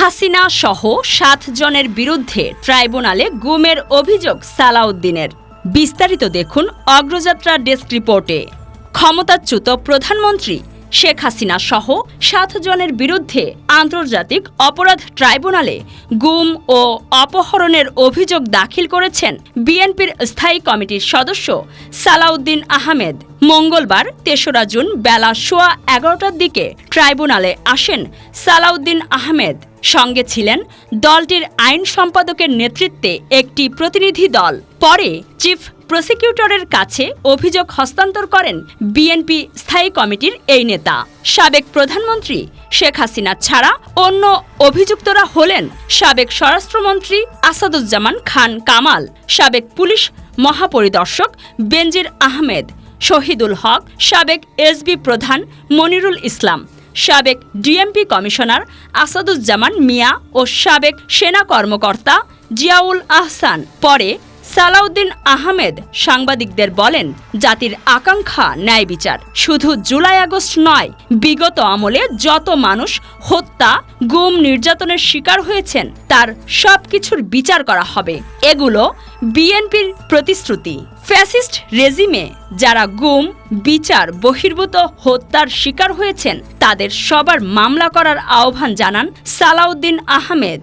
হাসিনা সহ সাত জনের বিরুদ্ধে ট্রাইব্যুনালে গুমের অভিযোগ সালাউদ্দিনের। বিস্তারিত দেখুন অগ্রযাত্রা ডেস্ক রিপোর্টে। ক্ষমতাচ্যুত প্রধানমন্ত্রী শেখ হাসিনা সহ সাত জনের বিরুদ্ধে আন্তর্জাতিক অপরাধ ট্রাইব্যুনালে গুম ও অপহরণের অভিযোগ দাখিল করেছেন বিএনপির স্থায়ী কমিটির সদস্য সালাউদ্দিন আহমেদ। মঙ্গলবার তেসরা জুন বেলা সোয়া এগারোটার দিকে ট্রাইব্যুনালে আসেন সালাউদ্দিন আহমেদ। সঙ্গে ছিলেন দলটির আইন সম্পাদকের নেতৃত্বে একটি প্রতিনিধি দল। পরে চিফ প্রসিকিউটরের কাছে অভিযোগ হস্তান্তর করেন বিএনপি স্থায়ী কমিটির এই নেতা। সাবেক প্রধানমন্ত্রী শেখ হাসিনা ছাড়া অন্য অভিযুক্তরা হলেন সাবেক স্বরাষ্ট্রমন্ত্রী আসাদুজ্জামান খান কামাল, সাবেক পুলিশ মহাপরিদর্শক বেনজির আহমেদ, শহীদুল হক, সাবেক এসবি প্রধান মনিরুল ইসলাম। সাবেক ডিএমপি কমিশনার আসাদুজ্জামান মিয়া ও সাবেক সেনা কর্মকর্তা জিয়াউল আহসান। পরে সালাউদ্দিন আহমেদ সাংবাদিকদের বলেন, জাতির আকাঙ্ক্ষা ন্যায় বিচার। শুধু জুলাই আগস্ট নয়, বিগত আমলে যত মানুষ হত্যা, গুম নির্যাতনের শিকার হয়েছেন, তার সবকিছুর বিচার করা হবে। এগুলো বিএনপির প্রতিশ্রুতি। ফ্যাসিস্ট রেজিমে যারা গুম, বিচার, বহির্ভূত হত্যার শিকার হয়েছেন, তাদের সবার মামলা করার আহ্বান জানান সালাউদ্দিন আহমেদ।